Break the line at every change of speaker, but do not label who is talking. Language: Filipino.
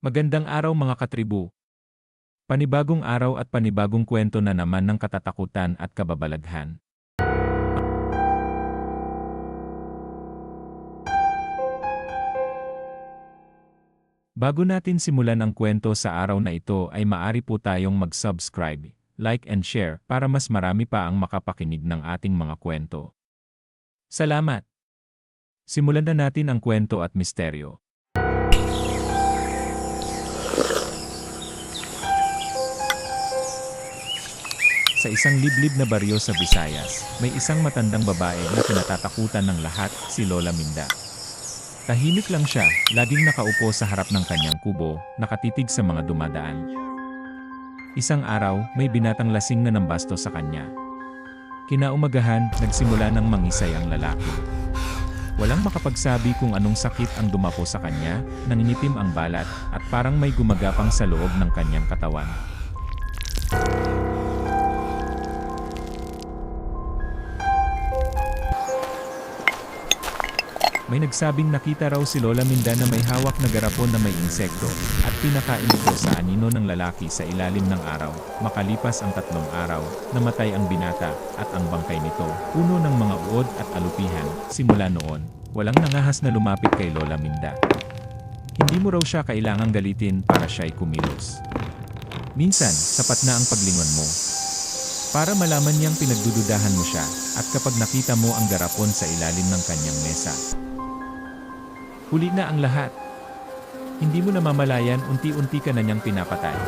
Magandang araw mga katribu. Panibagong araw at panibagong kwento na naman ng katatakutan at kababalaghan. Bago natin simulan ang kwento sa araw na ito ay maari po tayong mag-subscribe, like and share para mas marami pa ang makapakinig ng ating mga kwento. Salamat! Simulan na natin ang kwento at misteryo. Sa isang liblib na baryo sa Visayas, may isang matandang babae na kinatatakutan ng lahat, si Lola Minda. Tahimik lang siya, laging nakaupo sa harap ng kanyang kubo, nakatitig sa mga dumadaan. Isang araw, may binatang lasing na nambasto sa kanya. Kinaumagahan, nagsimula ng mangisay ang lalaki. Walang makapagsabi kung anong sakit ang dumapo sa kanya, nangingitim ang balat, at parang may gumagapang sa loob ng kanyang katawan. May nagsabing nakita raw si Lola Minda na may hawak na garapon na may insekto, at pinakain ito sa anino ng lalaki sa ilalim ng araw. Makalipas ang tatlong araw, namatay ang binata, at ang bangkay nito, puno ng mga uod at alupihan. Simula noon, walang nangahas na lumapit kay Lola Minda. Hindi mo raw siya kailangang galitin para siya'y kumilos. Minsan, sapat na ang paglingon mo. Para malaman niyang pinagdududahan mo siya, at kapag nakita mo ang garapon sa ilalim ng kanyang mesa, Huli na ang lahat. Hindi mo namamalayan unti-unti ka na niyang pinapatay.